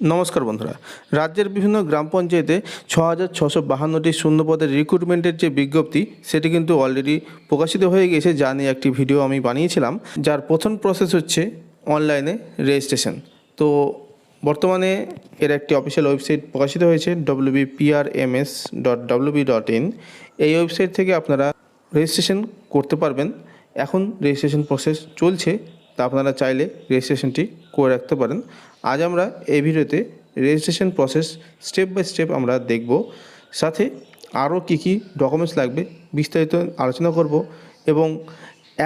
নমস্কার বন্ধুরা। রাজ্যের বিভিন্ন গ্রাম পঞ্চায়েতে ছ হাজার ছশো বাহান্নটি শূন্যপদের রিক্রুটমেন্টের যে বিজ্ঞপ্তি, সেটি কিন্তু অলরেডি প্রকাশিত হয়ে গেছে, যা নিয়ে একটি ভিডিও আমি বানিয়েছিলাম, যার প্রথম প্রসেস হচ্ছে অনলাইনে রেজিস্ট্রেশন তো বর্তমানে এর একটি অফিসিয়াল ওয়েবসাইট প্রকাশিত হয়েছে WBPRMS dot WB dot in এই ওয়েবসাইট থেকে আপনারা রেজিস্ট্রেশন করতে পারবেন। এখন রেজিস্ট্রেশন প্রসেস চলছে, তা আপনারা চাইলে রেজিস্ট্রেশনটি করে রাখতে পারেন। আজ আমরা এই ভিডিওতে registration process step by step আমরা দেখব। সাথে আরও কী কী ডকুমেন্টস লাগবে বিস্তারিত আলোচনা করব এবং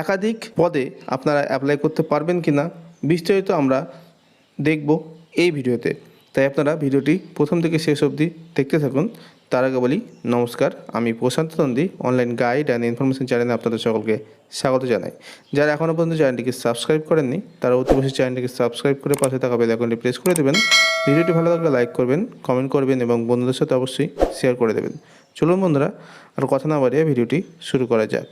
একাধিক পদে আপনারা অ্যাপ্লাই করতে পারবেন কি না বিস্তারিত আমরা দেখব এই ভিডিওতে। তাই আপনারা ভিডিওটি প্রথম থেকে শেষ অবধি দেখতে থাকুন। তার আগে বলি, নমস্কার, আমি Prashant Nandi, online guide and information চ্যানেলে আপনাদের সকলকে স্বাগত জানাই। যারা এখনও পর্যন্ত চ্যানেলটিকে সাবস্ক্রাইব করেননি, তারা অতি অবশ্যই চ্যানেলটিকে সাবস্ক্রাইব করে পাশে থাকা বেল আইকনটি প্রেস করে দেবেন। ভিডিওটি ভালো লাগলে লাইক করবেন কমেন্ট করবেন এবং বন্ধুদের সাথে অবশ্যই শেয়ার করে দেবেন। চলুন বন্ধুরা, আর কথা না বাড়িয়ে ভিডিওটি শুরু করা যাক।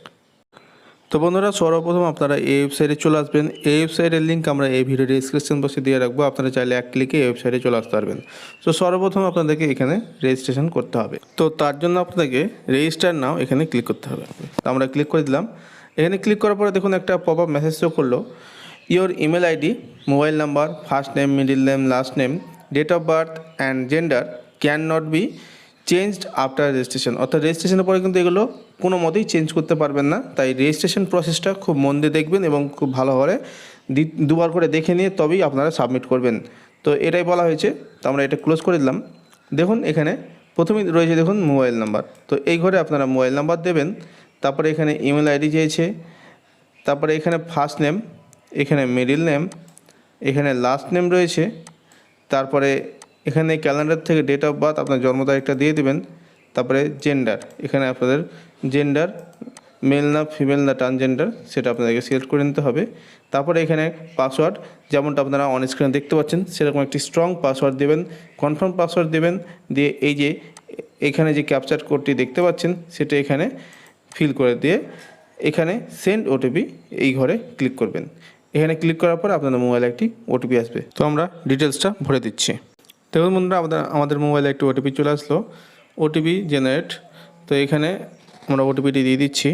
তো বন্ধুরা, সর্বপ্রথম আপনারা এই ওয়েবসাইটে চলে আসবেন। এই ওয়েবসাইটের লিঙ্ক আমরা এই ভিডিও ডিসক্রিপশন বক্সে দিয়ে রাখব। আপনারা চাইলে এক ক্লিকে এই ওয়েবসাইটে চলে আসতে পারবেন। তো সর্বপ্রথম আপনাদেরকে এখানে রেজিস্ট্রেশন করতে হবে। তো তার জন্য আপনাদেরকে রেজিস্টার নাও এখানে ক্লিক করতে হবে। তো আমরা ক্লিক করে দিলাম। এখানে ক্লিক করার পরে দেখুন একটা পপ আপ মেসেজ শো করল। Your email ID mobile number first name middle name last name date of birth and gender can not be changed after registration অর্থাৎ রেজিস্ট্রেশনের পরে কিন্তু এগুলো কোনো মতেই চেঞ্জ করতে পারবেন না। তাই রেজিস্ট্রেশন প্রসেসটা খুব মন দিয়ে দেখবেন এবং খুব ভালোভাবে দুবার করে দেখে নিয়ে তবেই আপনারা সাবমিট করবেন। তো এটাই বলা হয়েছে। তো আমরা এটা ক্লোজ করে দিলাম। দেখুন এখানে প্রথমেই রয়েছে দেখুন মোবাইল নাম্বার তো এই ঘরে আপনারা মোবাইল নাম্বার দেবেন। তারপরে এখানে ইমেল আইডি চেয়েছে। তারপরে এখানে ফার্স্ট নেম এখানে মিডিল নেম এখানে লাস্ট নেম রয়েছে। তারপরে এখানে ক্যালেন্ডার থেকে ডেট অফ বার্থ আপনার জন্ম তারিখটা দিয়ে দেবেন। তারপরে জেন্ডার এখানে আপনাদের জেন্ডার মেল না ফিমেল না ট্রান্সজেন্ডার সেটা আপনাদেরকে সিলেক্ট করে নিতে হবে। তারপরে এখানে পাসওয়ার্ড যেমনটা আপনারা অন স্ক্রিনে দেখতে পাচ্ছেন, সেরকম একটি স্ট্রং পাসওয়ার্ড দেবেন কনফার্ম পাসওয়ার্ড দেবেন, দিয়ে এই যে এখানে যে ক্যাপচার কোডটি দেখতে পাচ্ছেন, সেটা এখানে ফিল করে দিয়ে এখানে সেন্ড ওটিপি এই ঘরে ক্লিক করবেন। এখানে ক্লিক করার পর আপনাদের মোবাইলে একটি ওটিপি আসবে। তো আমরা ডিটেলসটা ভরে দিচ্ছি। দেখুন বন্ধুরা, আমাদের আমাদের মোবাইলে একটি ওটিপি চলে আসলো। ওটিপি জেনারেট তো এখানে আমরা ওটিপিটি দিয়ে দিচ্ছি।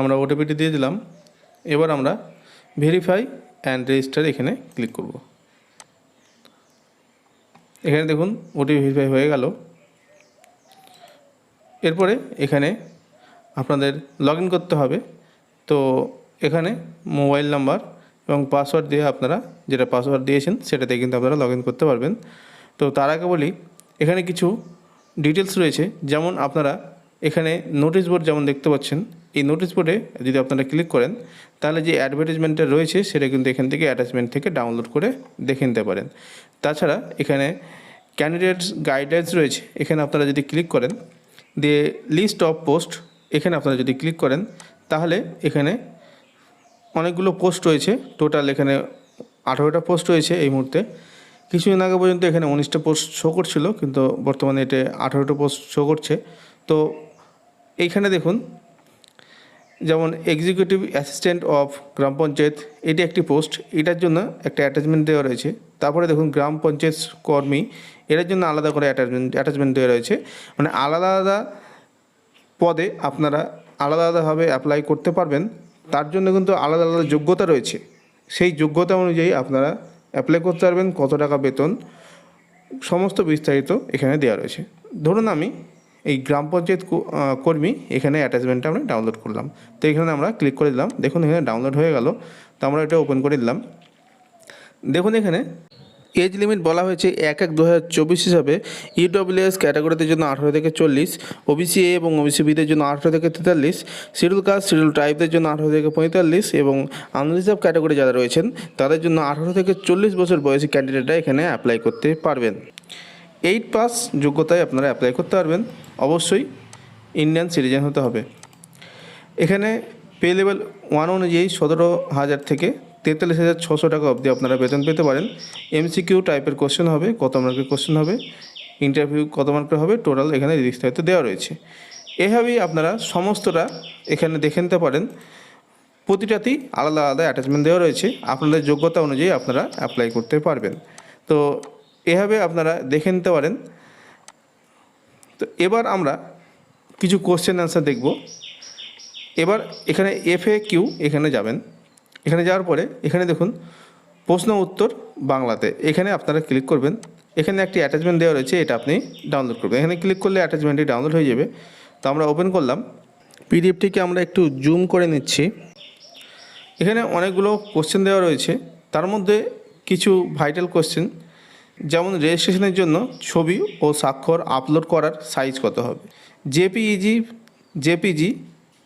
আমরা ওটিপিটি দিয়ে দিলাম। এবার আমরা ভেরিফাই অ্যান্ড রেজিস্টার এখানে ক্লিক করব। এখানে দেখুন ওটিপি ভেরিফাই হয়ে গেল। এরপরে এখানে আপনাদের লগ করতে হবে। তো এখানে মোবাইল নাম্বার এবং পাসওয়ার্ড দিয়ে আপনারা যেটা পাসওয়ার্ড দিয়েছেন সেটাতে কিন্তু আপনারা লগ করতে পারবেন। তো তার আগে বলি, এখানে কিছু ডিটেলস রয়েছে। যেমন আপনারা এখানে নোটিশ বোর্ড যেমন দেখতে পাচ্ছেন, এই নোটিশ বোর্ডে যদি আপনারা ক্লিক করেন, তাহলে যে অ্যাডভার্টাইজমেন্টটা রয়েছে সেটা কিন্তু এখান থেকে অ্যাটাচমেন্ট থেকে ডাউনলোড করে দেখে নিতে পারেন। তাছাড়া এখানে ক্যান্ডিডেটস গাইডলাইন্স রয়েছে। এখানে আপনারা যদি ক্লিক করেন, দিয়ে লিস্ট অফ পোস্ট এখানে আপনারা যদি ক্লিক করেন, তাহলে এখানে অনেকগুলো পোস্ট রয়েছে। টোটাল এখানে আঠারোটা পোস্ট রয়েছে এই মুহূর্তে। কিছুদিন আগে পর্যন্ত এখানে উনিশটা পোস্ট শো করছিল, কিন্তু বর্তমানে এটা আঠারোটা পোস্ট শো করছে। তো এইখানে দেখুন, যেমন executive assistant of gram panchayat, এটি একটি পোস্ট এটার জন্য একটা অ্যাটাচমেন্ট দেওয়া রয়েছে। তারপরে দেখুন, গ্রাম পঞ্চায়েত কর্মী, এটার জন্য আলাদা করে অ্যাটাচমেন্ট অ্যাটাচমেন্ট দেওয়া রয়েছে। মানে আলাদা আলাদা পদে আপনারা আলাদা আলাদাভাবে অ্যাপ্লাই করতে পারবেন। তার জন্য কিন্তু আলাদা আলাদা যোগ্যতা রয়েছে। সেই যোগ্যতা অনুযায়ী আপনারা অ্যাপ্লাই করতে পারবেন, কত টাকা বেতন, সমস্ত বিস্তারিত এখানে দেওয়া রয়েছে। ধরুন আমি এই গ্রাম পঞ্চায়েত কর্মী, এখানে অ্যাটাচমেন্টটা আমরা ডাউনলোড করলাম। তো এখানে আমরা ক্লিক করে দিলাম। দেখুন এখানে ডাউনলোড হয়ে গেল। তো আমরা এটা ওপেন করে দিলাম। দেখুন এখানে এজ লিমিট বলা হয়েছে এক এক দু হাজার চব্বিশ হিসাবে ইডব্লিউএস ক্যাটাগরিদের জন্য আঠারো থেকে চল্লিশ, ওবিসি এ এবং ওবিসি বিদের জন্য আঠারো থেকে তেতাল্লিশ, শিডিউল কাস্ট, শিডিউল ট্রাইবদের জন্য আঠারো থেকে পঁয়তাল্লিশ এবং আনরিজার্ভ ক্যাটাগরি যারা রয়েছেন তাদের জন্য আঠারো থেকে চল্লিশ বছর বয়সী ক্যান্ডিডেটরা এখানে অ্যাপ্লাই করতে পারবেন। এইট পাস যোগ্যতায় আপনারা অ্যাপ্লাই করতে পারবেন। অবশ্যই ইন্ডিয়ান সিটিজেন হতে হবে। এখানে পে লেভেল ওয়ান অনুযায়ী সতেরো হাজার থেকে তেতাল্লিশ হাজার ছশো টাকা অবধি আপনারা বেতন পেতে পারেন। এমসিকিউ টাইপের কোশ্চেন হবে, কত মার্কের কোশ্চেন হবে ইন্টারভিউ কত মার্কের হবে টোটাল এখানে বিস্তারিত দেওয়া রয়েছে। এভাবেই আপনারা সমস্তটা এখানে দেখে নিতে পারেন। প্রতিটাতেই আলাদা আলাদা অ্যাটাচমেন্ট দেওয়া রয়েছে। আপনাদের যোগ্যতা অনুযায়ী আপনারা অ্যাপ্লাই করতে পারবেন। তো এভাবে আপনারা দেখে নিতে পারেন। তো এবার আমরা কিছু কোশ্চেন অ্যান্সার দেখব। এবার এখানে এফ এ কিউ এখানে যাবেন। এখানে যাওয়ার পরে এখানে দেখুন প্রশ্ন উত্তর বাংলাতে। এখানে আপনারা ক্লিক করবেন। এখানে একটি অ্যাটাচমেন্ট দেওয়া রয়েছে, এটা আপনি ডাউনলোড করবেন। এখানে ক্লিক করলে অ্যাটাচমেন্টটি ডাউনলোড হয়ে যাবে। তো আমরা ওপেন করলাম। পিডিএফটিকে আমরা একটু জুম করে নিচ্ছি। এখানে অনেকগুলো কোশ্চেন দেওয়া রয়েছে। তার মধ্যে কিছু ভাইটাল কোশ্চেন যেমন রেজিস্ট্রেশনের জন্য ছবি ও স্বাক্ষর আপলোড করার সাইজ কত হবে? জেপিইজি জেপিজি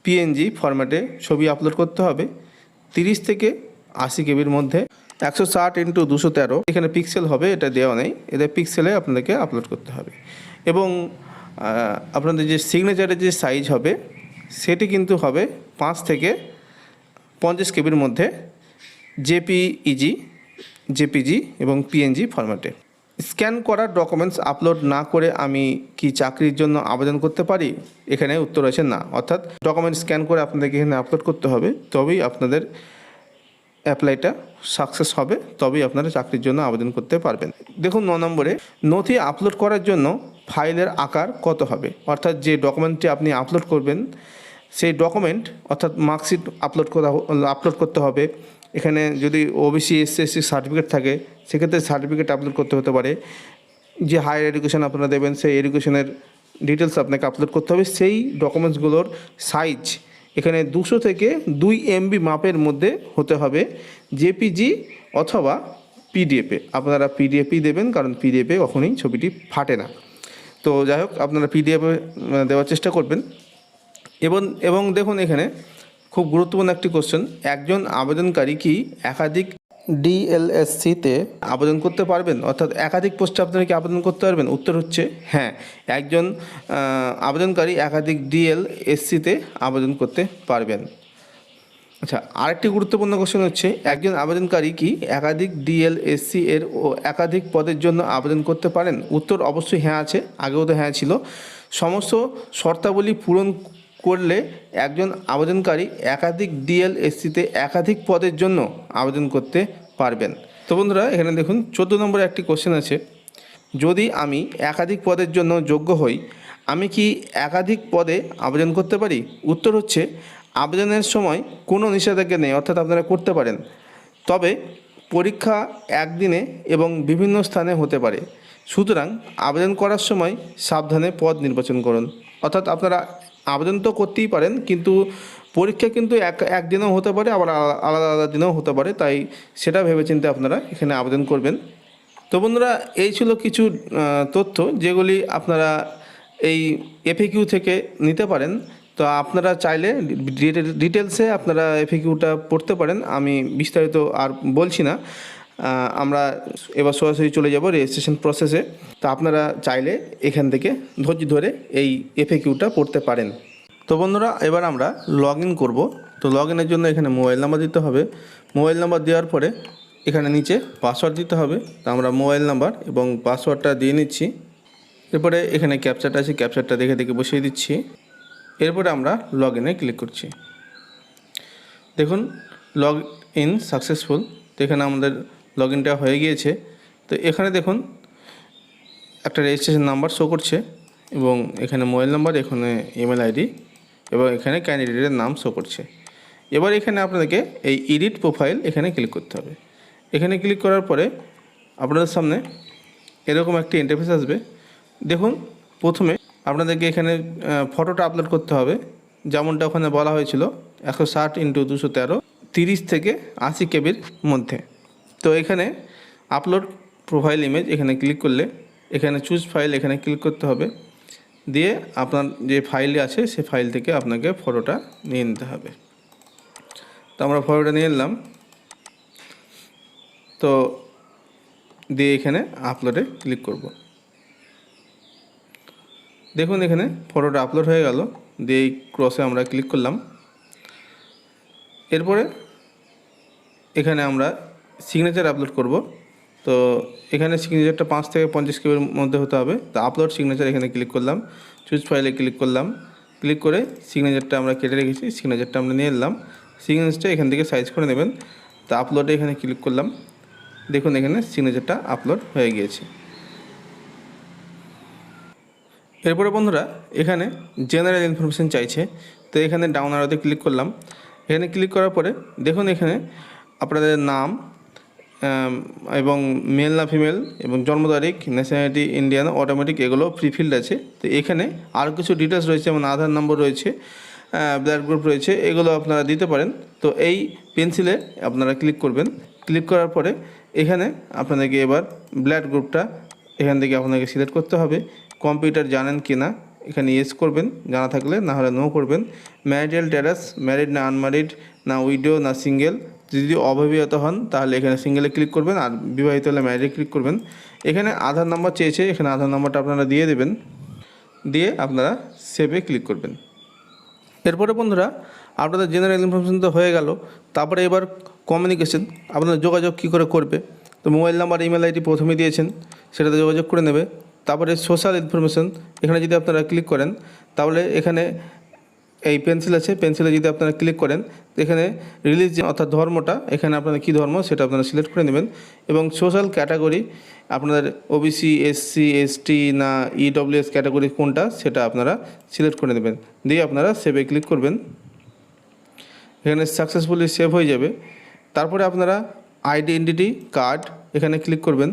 পিএনজি ফরম্যাটে ছবি আপলোড করতে হবে। তিরিশ থেকে আশি কেবির মধ্যে একশো ষাট ইন্টু দুশো তেরো। এখানে পিক্সেল হবে, এটা দেওয়া নেই। এদের পিক্সেলে আপনাদেরকে আপলোড করতে হবে। এবং আপনাদের যে সিগনেচারের যে সাইজ হবে, সেটি কিন্তু হবে পাঁচ থেকে পঞ্চাশ কেবির মধ্যে জেপিইজি জেপিজি এবং পিএনজি ফরম্যাটে স্ক্যান করার ডকুমেন্টস আপলোড না করে আমি কি চাকরির জন্য আবেদন করতে পারি? এখানে উত্তর রয়েছে না। অর্থাৎ ডকুমেন্ট স্ক্যান করে আপনাদেরকে এখানে আপলোড করতে হবে, তবেই আপনাদের অ্যাপ্লাইটা সাকসেস হবে, তবেই আপনারা চাকরির জন্য আবেদন করতে পারবেন। দেখুন, ন নম্বরে, নথি আপলোড করার জন্য ফাইলের আকার কত হবে? অর্থাৎ যে ডকুমেন্টটি আপনি আপলোড করবেন, সেই ডকুমেন্ট, অর্থাৎ মার্কশিট আপলোড করা, আপলোড করতে হবে এখানে যদি ওবিসি এসসি এসসি সার্টিফিকেট থাকে, সেক্ষেত্রে সার্টিফিকেট আপলোড করতে হতে পারে। যে হায়ার এডুকেশন আপনারা দেবেন, সেই এডুকেশনের ডিটেলস আপনাকে আপলোড করতে হবে। সেই ডকুমেন্টসগুলোর সাইজ এখানে দুশো থেকে দুই এমবি মাপের মধ্যে হতে হবে জেপিজি অথবা পিডিএফে আপনারা পিডিএফই দেবেন, কারণ পিডিএফে কখনোই ছবিটি ফাটে না। তো যাই হোক, আপনারা পিডিএফে দেওয়ার চেষ্টা করবেন। এবং এবং দেখুন এখানে খুব গুরুত্বপূর্ণ একটি কোশ্চেন একজন আবেদনকারী কি একাধিক ডিএলএসসিতে আবেদন করতে পারবেন? অর্থাৎ একাধিক পোস্টে আপনারা কি আবেদন করতে পারবেন? উত্তর হচ্ছে হ্যাঁ। একজন আবেদনকারী একাধিক ডিএলএসসিতে আবেদন করতে পারবেন। আচ্ছা আরেকটি গুরুত্বপূর্ণ কোশ্চেন হচ্ছে, একজন আবেদনকারী কি একাধিক ডিএলএসসি এর ও একাধিক পদের জন্য আবেদন করতে পারেন? উত্তর অবশ্যই হ্যাঁ আছে, আগেও তো হ্যাঁ ছিল। সমস্ত শর্তাবলী পূরণ করলে একজন আবেদনকারী একাধিক ডিএলএসসিতে একাধিক পদের জন্য আবেদন করতে পারবেন। তো বন্ধুরা, এখানে দেখুন, চোদ্দ নম্বরে একটি কোশ্চেন আছে। যদি আমি একাধিক পদের জন্য যোগ্য হই, আমি কি একাধিক পদে আবেদন করতে পারি? উত্তর হচ্ছে, আবেদনের সময় কোনো নিষেধাজ্ঞা নেই, অর্থাৎ আপনারা করতে পারেন। তবে পরীক্ষা একদিনে এবং বিভিন্ন স্থানে হতে পারে। সুতরাং আবেদন করার সময় সাবধানে পদ নির্বাচন করুন। অর্থাৎ আপনারা আবেদন তো করতেই পারেন, কিন্তু পরীক্ষা কিন্তু এক, একদিনেও হতে পারে, আবার আলাদা আলাদা দিনেও হতে পারে, তাই সেটা ভেবেচিন্তে আপনারা এখানে আবেদন করবেন। তো বন্ধুরা, এই ছিল কিছু তথ্য যেগুলি আপনারা এই এফএকিউ থেকে নিতে পারেন। তো আপনারা চাইলে ডিটেলসে আপনারা এফএকিউটা পড়তে পারেন, আমি বিস্তারিত আর বলছি না। আমরা এবার সরাসরি চলে যাব রেজিস্ট্রেশন প্রসেসে তো আপনারা চাইলে এখান থেকে ধৈর্য ধরে এই এফএকিউটা পড়তে পারেন। তো বন্ধুরা, এবার আমরা লগ ইন করব। তো লগ ইনের জন্য এখানে মোবাইল নাম্বার দিতে হবে। মোবাইল নাম্বার দেওয়ার পরে এখানে নিচে পাসওয়ার্ড দিতে হবে। তো আমরা মোবাইল নাম্বার এবং পাসওয়ার্ডটা দিয়ে নিচ্ছি। এরপরে এখানে ক্যাপচারটা আছে ক্যাপচারটা দেখে দেখে বসিয়ে দিচ্ছি। এরপরে আমরা লগ ইনে ক্লিক করছি। দেখুন লগ ইন সাকসেসফুল তো এখানে আমাদের লগ ইনটা হয়ে গিয়েছে। তো এখানে দেখুন, একটা রেজিস্ট্রেশন নাম্বার শো করছে এবং এখানে মোবাইল নাম্বার এখানে ইমেল আইডি এবং এখানে ক্যান্ডিডেটের নাম শো করছে। এবার এখানে আপনাদেরকে এই এডিট প্রোফাইল এখানে ক্লিক করতে হবে। এখানে ক্লিক করার পরে আপনাদের সামনে এরকম একটি ইন্টারফেস আসবে। দেখুন, প্রথমে আপনাদেরকে এখানে ফটোটা আপলোড করতে হবে। যেমনটা ওখানে বলা হয়েছিল, একশো ষাট ইন্টু দুশো তেরো, তিরিশ থেকে আশি কেবির মধ্যে। তো এখানে আপলোড প্রোফাইল ইমেজ এখানে ক্লিক করলে, এখানে চুজ ফাইল এখানে ক্লিক করতে হবে। দিয়ে আপনার যে ফাইল আছে, সে ফাইল থেকে আপনাকে ফটোটা নিয়ে নিতে হবে। তো আমরা ফটোটা নিয়ে নিলাম। তো দিয়ে এখানে আপলোডে ক্লিক করব। দেখুন এখানে ফটোটা আপলোড হয়ে গেল। দিয়ে এই ক্রসে আমরা ক্লিক করলাম। এরপরে এখানে আমরা সিগনেচার আপলোড করব। তো এখানে সিগনেচারটা পাঁচ থেকে পঞ্চাশ কেবির মধ্যে হতে হবে। তো আপলোড সিগনেচার এখানে ক্লিক করলাম। চুজ ফাইলে ক্লিক করলাম। ক্লিক করে সিগনেচারটা আমরা কেটে রেখেছি। সিগনেচারটা আমরা নিয়ে এলাম। সিগনেচারটা এখান থেকে সাইজ করে নেবেন। তো আপলোডে এখানে ক্লিক করলাম। দেখুন এখানে সিগনেচারটা আপলোড হয়ে গিয়েছে। এরপরে বন্ধুরা, এখানে জেনারেল ইনফরমেশন চাইছে। তো এখানে ডাউন আরোতে ক্লিক করলাম। এখানে ক্লিক করার পরে দেখুন এখানে আপনাদের নাম এবং মেল না ফিমেল এবং জন্ম তারিখ ন্যাশনালিটি ইন্ডিয়ান অটোমেটিক এগুলো ফ্রি ফিল্ড আছে। তো এখানে আরও কিছু ডিটেলস রয়েছে, যেমন আধার নম্বর রয়েছে ব্লাড গ্রুপ রয়েছে, এগুলো আপনারা দিতে পারেন। তো এই পেন্সিলে আপনারা ক্লিক করবেন। ক্লিক করার পরে এখানে আপনাদেরকে এবার ব্লাড গ্রুপটা এখান থেকে আপনাকে সিলেক্ট করতে হবে। কম্পিউটার জানেন কি না, এখানে ইয়েস করবেন, জানা থাকলে, না হলে নো করবেন। ম্যারিটাল ট্যারাস ম্যারিড না আনম্যারিড না উইডো না সিঙ্গেল যদি অবিবাহিত হন, তাহলে এখানে সিঙ্গেলে ক্লিক করবেন আর বিবাহিত হলে ম্যারিডে ক্লিক করবেন। এখানে আধার নাম্বার চেয়েছে, এখানে আধার নাম্বারটা আপনারা দিয়ে দেবেন। দিয়ে আপনারা সেভে ক্লিক করবেন। এরপরে বন্ধুরা, আপনাদের জেনারেল ইনফরমেশন তো হয়ে গেল। তারপরে এবার কমিউনিকেশন আপনারা যোগাযোগ কী করে করবে? তো মোবাইল নাম্বার ইমেল আইডি প্রথমে দিয়েছেন, সেটাতে যোগাযোগ করে নেবে। তারপরে সোশ্যাল ইনফরমেশন এখানে যদি আপনারা ক্লিক করেন, তাহলে এখানে এই পেন্সিল আছে, পেন্সিলে যদি আপনারা ক্লিক করেন, এখানে রিলিজিয়ন অর্থাৎ ধর্মটা, এখানে আপনাদের কী ধর্ম, সেটা আপনারা সিলেক্ট করে নেবেন। এবং সোশ্যাল ক্যাটাগরি আপনাদের ওবিসি এসসি এসটি না E ইডব্লিউএস ক্যাটাগরি কোনটা, সেটা আপনারা সিলেক্ট করে নেবেন। দিয়ে আপনারা সেভে ক্লিক করবেন। এখানে সাকসেসফুলি সেভ হয়ে যাবে। তারপরে আপনারা আইডি এন্টিটি কার্ড এখানে ক্লিক করবেন।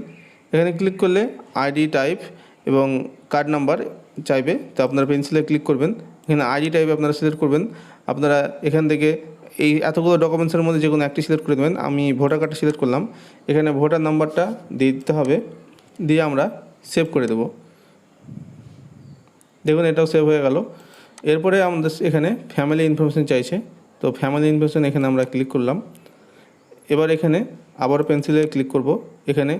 এখানে ক্লিক করলে আইডি টাইপ এবং কার্ড নাম্বার চাইবে। তো আপনারা পেন্সিলে ক্লিক করবেন। এখানে আইডি টাইপ আপনারা সিলেক্ট করবেন। আপনারা এখান থেকে এই এতগুলো ডকুমেন্টসের মধ্যে যে কোনো একটি সিলেক্ট করে দেবেন আমি ভোটার কার্ডটা সিলেক্ট করলাম। এখানে ভোটার নাম্বারটা দিয়ে দিতে হবে। দিয়ে আমরা সেভ করে দেবো। দেখুন, এটাও সেভ হয়ে গেল। এরপরে আমাদের এখানে ফ্যামিলি ইনফরমেশন চাইছে। তো ফ্যামিলি ইনফরমেশন এখানে আমরা ক্লিক করলাম। এবার এখানে আবার পেন্সিলে ক্লিক করব। এখানে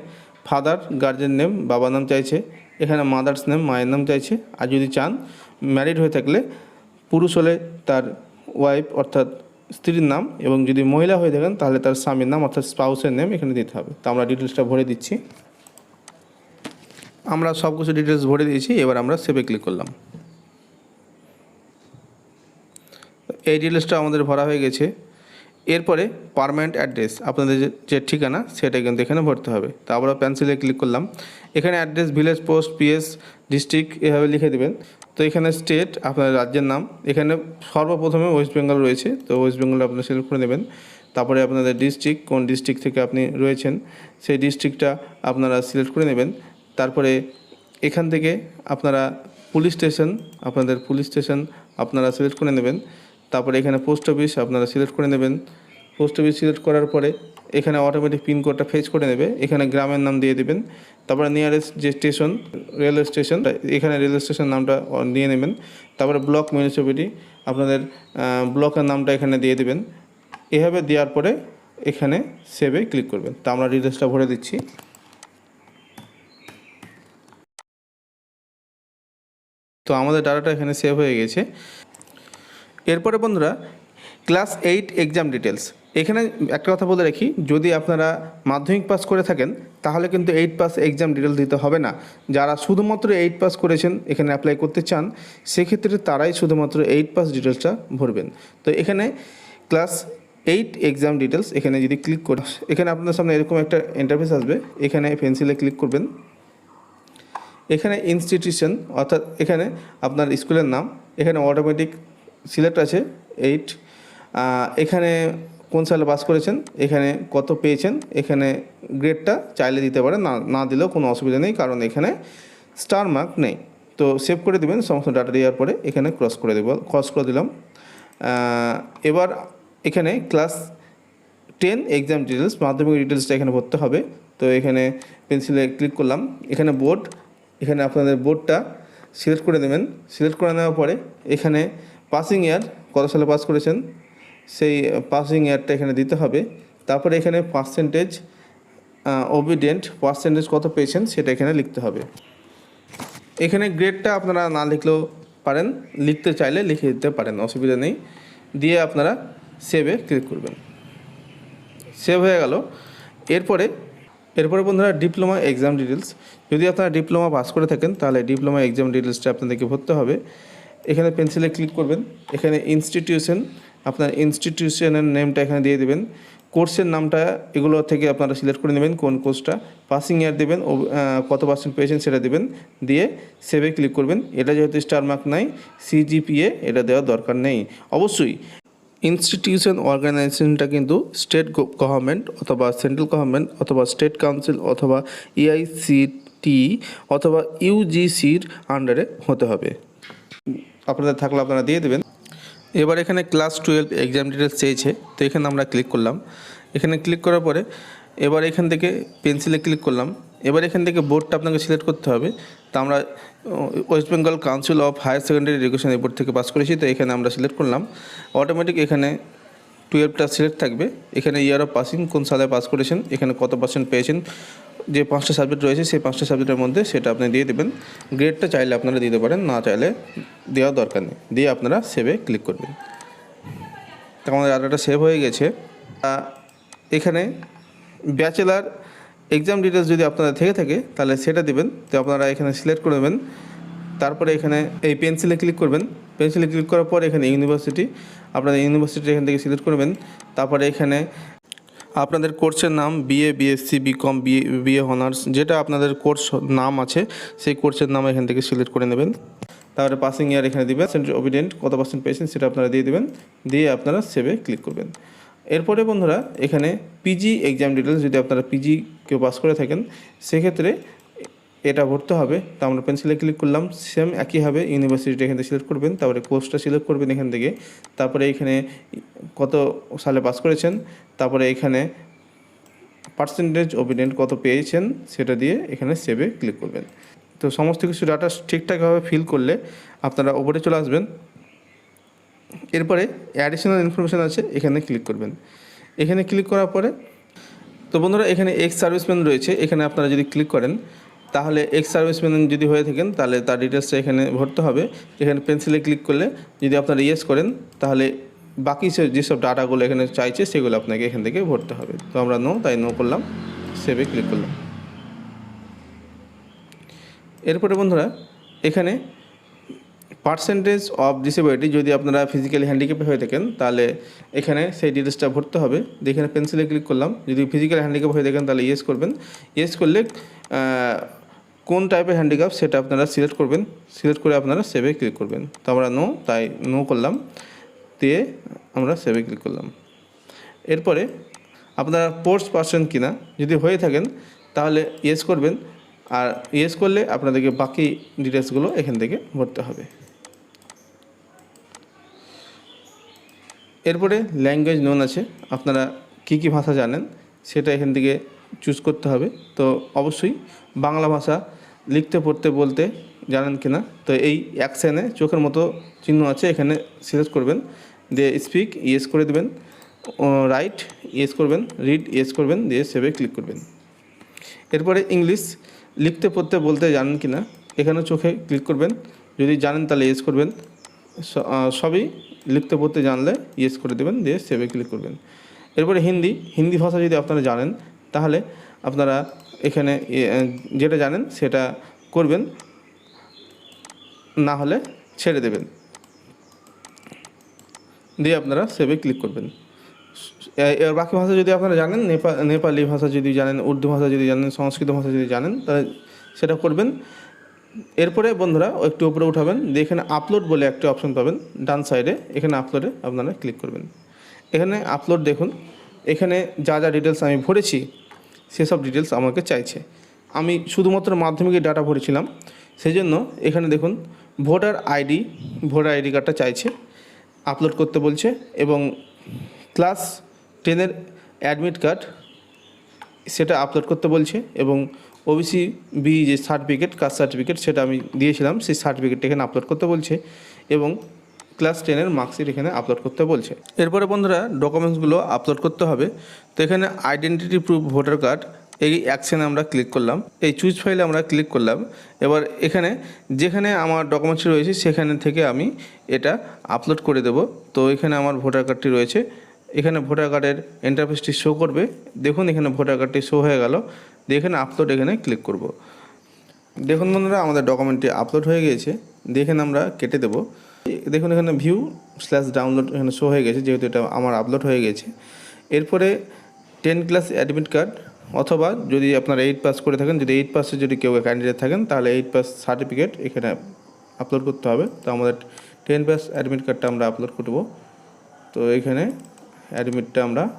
ফাদার গার্জেন নেম বাবার নাম চাইছে। এখানে মাদার্স নেম মায়ের নাম চাইছে। আর যদি চান ম্যারিড হয়ে থাকলে পুরুষ হলে তার ওয়াইফ অর্থাৎ স্ত্রীর নাম এবং যদি মহিলা হয়ে থাকেন তাহলে তার স্বামীর নাম অর্থাৎ স্পাউসের নেম এখানে দিতে হবে। তো আমরা ডিটেলসটা ভরে দিচ্ছি। আমরা সব কিছু ডিটেলস ভরে দিয়েছি, এবার আমরা সেভে ক্লিক করলাম। এই ডিটেলসটা আমাদের ভরা হয়ে গেছে। এরপরে পারমানেন্ট অ্যাড্রেস আপনাদের যে- ঠিকানা সেটা কিন্তু এখানে ভরতে হবে। তো আমরা পেন্সিলে ক্লিক করলাম। এখানে address village post PS district এভাবে লিখে দেবেন। তো এখানে স্টেট আপনার রাজ্যের নাম। এখানে সর্বপ্রথমে ওয়েস্ট বেঙ্গল রয়েছে। তো ওয়েস্ট বেঙ্গল আপনারা সিলেক্ট করে নেবেন। তারপরে আপনাদের ডিস্ট্রিক্ট কোন ডিস্ট্রিক্ট থেকে আপনি রয়েছেন, সেই ডিস্ট্রিক্টটা আপনারা সিলেক্ট করে নেবেন। তারপরে এখান থেকে আপনারা পুলিশ স্টেশন আপনাদের পুলিশ স্টেশন আপনারা সিলেক্ট করে নেবেন। তারপরে এখানে পোস্ট অফিস আপনারা সিলেক্ট করে নেবেন। পোস্ট অফিস সিলেক্ট করার পরে এখানে অটোমেটিক পিনকোডটা ফেচ করে নেবে। এখানে গ্রামের নাম দিয়ে দেবেন। তারপরে নিয়ারেস্ট যে স্টেশন রেলওয়ে স্টেশন এখানে রেলওয়ে স্টেশন নামটা দিয়ে নেবেন। তারপরে ব্লক মিউনিসিপ্যালিটি আপনাদের ব্লকের নামটা এখানে দিয়ে দেবেন। এভাবে দেওয়ার পরে এখানে সেভে ক্লিক করবেন। তা আমরা ডিটেলসটা ভরে দিচ্ছি। তো আমাদের ডাটাটা এখানে সেভ হয়ে গেছে। এরপরে বন্ধুরা ক্লাস এইট এক্সাম ডিটেলস এখানে একটা কথা বলে রাখি, যদি আপনারা মাধ্যমিক পাস করে থাকেন, তাহলে কিন্তু এইট পাস এক্সাম ডিটেলস দিতে হবে না। যারা শুধুমাত্র এইট পাস করেছেন, এখানে অ্যাপ্লাই করতে চান, সেক্ষেত্রে তারাই শুধুমাত্র এইট পাস ডিটেলসটা ভরবেন। তো এখানে ক্লাস এইট এক্সাম ডিটেলস এখানে যদি ক্লিক করে এখানে আপনার সামনে এরকম একটা ইন্টারফেস আসবে, এখানে পেন্সিলে ক্লিক করবেন। এখানে ইনস্টিটিউশন অর্থাৎ এখানে আপনার স্কুলের নাম, এখানে অটোমেটিক সিলেক্ট আছে এইট এখানে কোন সালে পাস করেছেন? এখানে কত পেয়েছেন? এখানে গ্রেডটা চাইলে দিতে পারেন, না না দিলেও কোনো অসুবিধা নেই, কারণ এখানে স্টার মার্ক নেই। তো সেভ করে দেবেন, সমস্ত ডাটা দেওয়ার পরে এখানে ক্রস করে দেবো ক্রস করে দিলাম। এবার এখানে ক্লাস টেন এক্সাম ডিটেলস মাধ্যমিক ডিটেলসটা এখানে ভরতে হবে। তো এখানে পেন্সিলে ক্লিক করলাম, এখানে বোর্ড এখানে আপনাদের বোর্ডটা সিলেক্ট করে দেবেন। সিলেক্ট করে নেওয়ার পরে এখানে পাসিং ইয়ার কত সালে পাস করেছেন, সেই পাসিং ইয়ারটা এখানে দিতে হবে। তারপরে এখানে পার্সেন্টেজ ওবিডেন্ট পার্সেন্টেজ কত পেয়েছেন সেটা এখানে লিখতে হবে। এখানে গ্রেডটা আপনারা না লিখলেও পারেন, লিখতে চাইলে লিখে দিতে পারেন, অসুবিধা নেই। দিয়ে আপনারা সেভে ক্লিক করবেন। সেভ হয়ে গেল। এরপরে এরপরে বন্ধুরা ডিপ্লোমা এক্সাম ডিটেলস যদি আপনারা ডিপ্লোমা পাস করে থাকেন, তাহলে ডিপ্লোমা এক্সাম ডিটেলসটা আপনাদেরকে ভরতে হবে। এখানে পেন্সিলে ক্লিক করবেন। এখানে ইনস্টিটিউশন আপনার ইনস্টিটিউশনের নেমটা এখানে দিয়ে দেবেন। কোর্সের নামটা এগুলো থেকে আপনারা সিলেক্ট করে নেবেন কোন কোর্সটা পাসিং ইয়ার দেবেন ও, কত পার্সেন্ট পেয়েছেন সেটা দেবেন। দিয়ে সেভে ক্লিক করবেন। এটা যেহেতু স্টার মার্ক নাই সিজিপিএ এটা দেওয়ার দরকার নেই। অবশ্যই ইনস্টিটিউশন অর্গানাইজেশনটা কিন্তু স্টেট গভর্নমেন্ট অথবা সেন্ট্রাল গভর্নমেন্ট অথবা স্টেট কাউন্সিল অথবা E এআইসিটি অথবা ইউজিসির আন্ডারে হতে হবে। আপনাদের থাকলে আপনারা দিয়ে দেবেন। এবার এখানে ক্লাস টুয়েলভ এক্সাম ডিটেলস চেয়েছে, তো এখানে আমরা ক্লিক করলাম। এখানে ক্লিক করার পরে এবার এখান থেকে পেন্সিলে ক্লিক করলাম। এবার এখান থেকে বোর্ডটা আপনাকে সিলেক্ট করতে হবে। তো আমরা West Bengal council of higher secondary education এই বোর্ড থেকে পাস করেছি, তো এখানে আমরা সিলেক্ট করলাম। অটোমেটিক এখানে টুয়েলভটা সিলেক্ট থাকবে। এখানে ইয়ার অফ পাসিং কোন সালে পাস করেছেন, এখানে কত পার্সেন্ট পেয়েছেন যে পাঁচটা সাবজেক্ট রয়েছে, সেই পাঁচটা সাবজেক্টের মধ্যে সেটা আপনি দিয়ে দেবেন। গ্রেডটা চাইলে আপনারা দিতে পারেন, না চাইলে দেওয়ার দরকার নেই। দিয়ে আপনারা সেভে ক্লিক করবেন। তো আমাদের আধারটা সেভ হয়ে গেছে। এখানে ব্যাচেলার এক্সাম ডিটেলস যদি আপনাদের থেকে থাকে, তাহলে সেটা দিবেন। তো আপনারা এখানে সিলেক্ট করে দেবেন তারপরে এখানে এই পেন্সিলে ক্লিক করবেন। পেন্সিলে ক্লিক করার পর এখানে ইউনিভার্সিটি আপনাদের ইউনিভার্সিটি এখান থেকে সিলেক্ট করবেন তারপরে এখানে আপনাদের কোর্সের নাম BA BSc BCom BA BA honours যেটা আপনাদের কোর্স নাম আছে, সেই কোর্সের নাম এখান থেকে সিলেক্ট করে নেবেন। তারপরে পাসিং ইয়ার এখানে দেবেন অবিডেন্ট কত পার্সেন্ট পেয়েছেন সেটা আপনারা দিয়ে দেবেন, দিয়ে আপনারা সেভে ক্লিক করবেন। এরপরে বন্ধুরা, এখানে পিজি এক্সাম ডিটেলস যদি আপনারা পিজি কেউ পাস করে থাকেন, সেক্ষেত্রে এটা ভরতে হবে, তো আমরা পেন্সিলে ক্লিক করলাম সেম একইভাবে ইউনিভার্সিটি এখান থেকে সিলেক্ট করবেন, তারপরে কোর্সটা সিলেক্ট করবেন এখান থেকে, তারপরে এখানে কত সালে পাস করেছেন, তারপরে এখানে পার্সেন্টেজ অপিডেন্ট কত পেয়েছেন, সেটা দিয়ে এখানে সেভে ক্লিক করবেন। তো সমস্ত কিছু ডাটা ঠিকঠাকভাবে ফিল করলে আপনারা ওপরে চলে আসবেন, এরপরে অ্যাডিশনাল ইনফরমেশান আছে, এখানে ক্লিক করবেন। এখানে ক্লিক করার পরে, তো বন্ধুরা এখানে এক্স সার্ভিসম্যান রয়েছে, এখানে আপনারা যদি ক্লিক করেন তাহলে এক্স সার্ভিসম্যান যদি হয়ে থাকেন, তাহলে তার ডিটেলসটা এখানে ভরতে হবে। এখানে পেন্সিলে ক্লিক করলে যদি আপনারা ইয়েস করেন, তাহলে বাকি যেসব ডাটাগুলো এখানে চাইছে, সেগুলো আপনাকে এখান থেকে ভরতে হবে। তো আমরা নো তাই নো করলাম। সেভে ক্লিক করলাম। এরপরে বন্ধুরা, এখানে পার্সেন্টেজ অফ ডিসেবিলিটি যদি আপনারা ফিজিক্যালি হ্যান্ডিক্যাপ হয়ে থাকেন, তাহলে এখানে সেই ডিটেলসটা ভরতে হবে। এখানে পেন্সিলে ক্লিক করলাম। যদি ফিজিক্যাল হ্যান্ডিক্যাপ হয়ে থাকেন, তাহলে ইয়েস করবেন। ইয়েস করলে কোন টাইপের হ্যান্ডিক্যাপ সেটা আপনারা সিলেক্ট করবেন। সিলেক্ট করে আপনারা সেভে ক্লিক করবেন। তো আমরা নো তাই নো করলাম। দিয়ে আমরা সেভে ক্লিক করলাম। এরপরে আপনারা স্পোর্টস পার্সন কিনা, যদি হয়ে থাকেন, তাহলে ইয়েস করবেন। আর ইয়েস করলে আপনাদেরকে বাকি ডিটেলসগুলো এখান থেকে ভরতে হবে। এরপরে ল্যাঙ্গুয়েজ নোন আছে। আপনারা কী কী ভাষা জানেন, সেটা এখান থেকে চুজ করতে হবে। তো অবশ্যই বাংলা ভাষা লিখতে, পড়তে, বলতে জানেন কি না? তো এই অ্যাকশানে চোখের মতো চিহ্ন আছে, এখানে সিলেক্ট করবেন, দিয়ে স্পিক ইয়েস করে দেবেন রাইট ইয়েস করবেন রিড ইয়েস করবেন, দিয়ে সেভে ক্লিক করবেন। এরপরে ইংলিশ লিখতে, পড়তে, বলতে জানেন কি না এখানে চোখে ক্লিক করবেন, যদি জানেন তাহলে ইয়েস করবেন। সবই লিখতে, পড়তে জানলে ইয়েস করে দেবেন, দিয়ে সেভে ক্লিক করবেন। এরপরে হিন্দি হিন্দি ভাষা যদি আপনারা জানেন, তাহলে আপনারা এখানে যেটা জানেন সেটা করবেন, না হলে ছেড়ে দেবেন। দিয়ে আপনারা সেভে ক্লিক করবেন। এর বাকি ভাষা যদি আপনারা জানেন, নেপা, নেপালি ভাষা যদি জানেন, উর্দু ভাষা যদি জানেন, সংস্কৃত ভাষা যদি জানেন, তাহলে সেটা করবেন। এরপরে বন্ধুরা একটু উপরে উঠাবেন, দিয়ে এখানে আপলোড বলে একটা অপশন পাবেন, ডান সাইডে এখানে আপলোডে আপনারা ক্লিক করবেন। এখানে আপলোড দেখুন, এখানে যা যা ডিটেলস আমি ভরেছি সেসব ডিটেলস আমাকে চাইছে। আমি শুধুমাত্র মাধ্যমিকের ডাটা ভরেছিলাম সেই জন্য এখানে দেখুন ভোটার আইডি ভোটার আইডি কার্ডটা চাইছে আপলোড করতে বলছে, এবং ক্লাস টেনের অ্যাডমিট কার্ড সেটা আপলোড করতে বলছে, এবং ওবিসি বি যে সার্টিফিকেট কাস্ট সার্টিফিকেট সেটা আমি দিয়েছিলাম, সেই সার্টিফিকেটটা এখানে আপলোড করতে বলছে, এবং ক্লাস টেনের মার্কশিট এখানে আপলোড করতে বলছে। এরপরে বন্ধুরা ডকুমেন্টসগুলো আপলোড করতে হবে। তো এখানে আইডেন্টিটি প্রুফ ভোটার কার্ড এই অ্যাকশানে আমরা ক্লিক করলাম। এই চুজ ফাইলে আমরা ক্লিক করলাম। এবার এখানে যেখানে আমার ডকুমেন্টস রয়েছে, সেখানে থেকে আমি এটা আপলোড করে দেব। তো এখানে আমার ভোটার কার্ডটি রয়েছে। এখানে ভোটার কার্ডের ইন্টারফেসটি শো করবে। দেখুন, এখানে ভোটার কার্ডটি শো হয়ে গেল। দিয়ে এখানে আপলোড এখানে ক্লিক করব। দেখুন বন্ধুরা, আমাদের ডকুমেন্টটি আপলোড হয়ে গিয়েছে। দেখেন আমরা কেটে দেব। দেখুন, এখানে ভিউ স্ল্যাশ ডাউনলোড এখানে শো হয়ে গেছে, যেহেতু এটা আমার আপলোড হয়ে গেছে। এরপরে টেন ক্লাস অ্যাডমিট কার্ড অথবা যদি আপনারা এইট পাস করে থাকেন, যদি এইট পাসে যদি কেউ ক্যান্ডিডেট থাকেন, তাহলে এইট পাস সার্টিফিকেট এখানে আপলোড করতে হবে। তো আমাদের টেন পাস অ্যাডমিট কার্ডটা আমরা আপলোড করব। তো এখানে অ্যাডমিটটা আমরা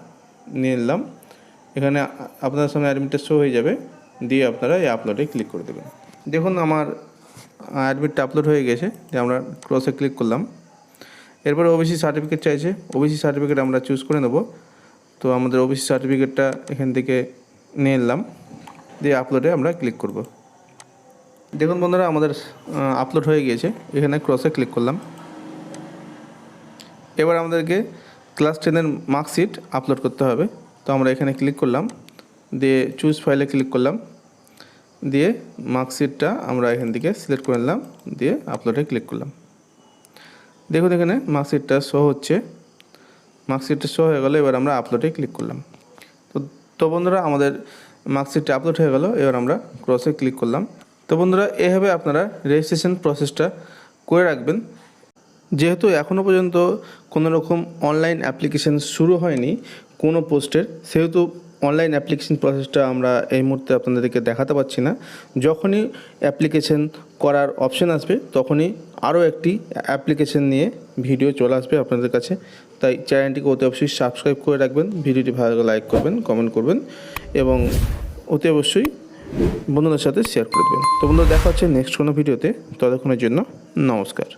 নিয়ে নিলাম। এখানে আ- আপনাদের সামনে অ্যাডমিটটা শো হয়ে যাবে, দিয়ে আপনারা এই আপলোডে ক্লিক করে দেবেন। দেখুন, আমার অ্যাডমিটটা আপলোড হয়ে গেছে, যে আমরা ক্রসে ক্লিক করলাম। এরপরে ওবিসি সার্টিফিকেট চাইছে। ওবিসি সার্টিফিকেট আমরা চুজ করে নেব। তো আমাদের ওবিসি সার্টিফিকেটটা এখান থেকে নিয়ে নিলাম। দিয়ে আপলোডে আমরা ক্লিক করব। দেখুন বন্ধুরা, আমাদের আপলোড হয়ে গিয়েছে। এখানে ক্রসে ক্লিক করলাম। এবার আমাদেরকে ক্লাস টেনের মার্কশিট আপলোড করতে হবে। তো আমরা এখানে ক্লিক করলাম। দিয়ে চুজ ফাইলে ক্লিক করলাম। দিয়ে মার্কশিটটা আমরা এখান থেকে সিলেক্ট করে নিলাম, দিয়ে আপলোডে ক্লিক করলাম। দেখুন এখানে মার্কশিটটা শো হচ্ছে। মার্কশিটটা শো হয়ে গেলো, এবার আমরা আপলোডে ক্লিক করলাম। তো তো বন্ধুরা, আমাদের মার্কশিটটা আপলোড হয়ে গেল, এবার আমরা ক্রসে ক্লিক করলাম। তো বন্ধুরা, এভাবে আপনারা রেজিস্ট্রেশন প্রসেসটা করে রাখবেন। যেহেতু এখনও পর্যন্ত কোনো রকম অনলাইন অ্যাপ্লিকেশন শুরু হয়নি, কোনো পোস্টের সেহেতু অনলাইন অ্যাপ্লিকেশন প্রসেসটা আমরা এই মুহূর্তে আপনাদেরকে দেখাতে পারছি না। যখনই অ্যাপ্লিকেশন করার অপশন আসবে, তখনই আরও একটি অ্যাপ্লিকেশন নিয়ে ভিডিও চলে আসবে আপনাদের কাছে। তাই চ্যানেলটিকে অতি অবশ্যই সাবস্ক্রাইব করে রাখবেন, ভিডিওটি ভালো লাইক করবেন কমেন্ট করবেন এবং অতি অবশ্যই বন্ধুদের সাথে শেয়ার করে দেবেন। তো বন্ধুরা, দেখা হচ্ছে নেক্সট কোনো ভিডিওতে ততক্ষণের জন্য নমস্কার।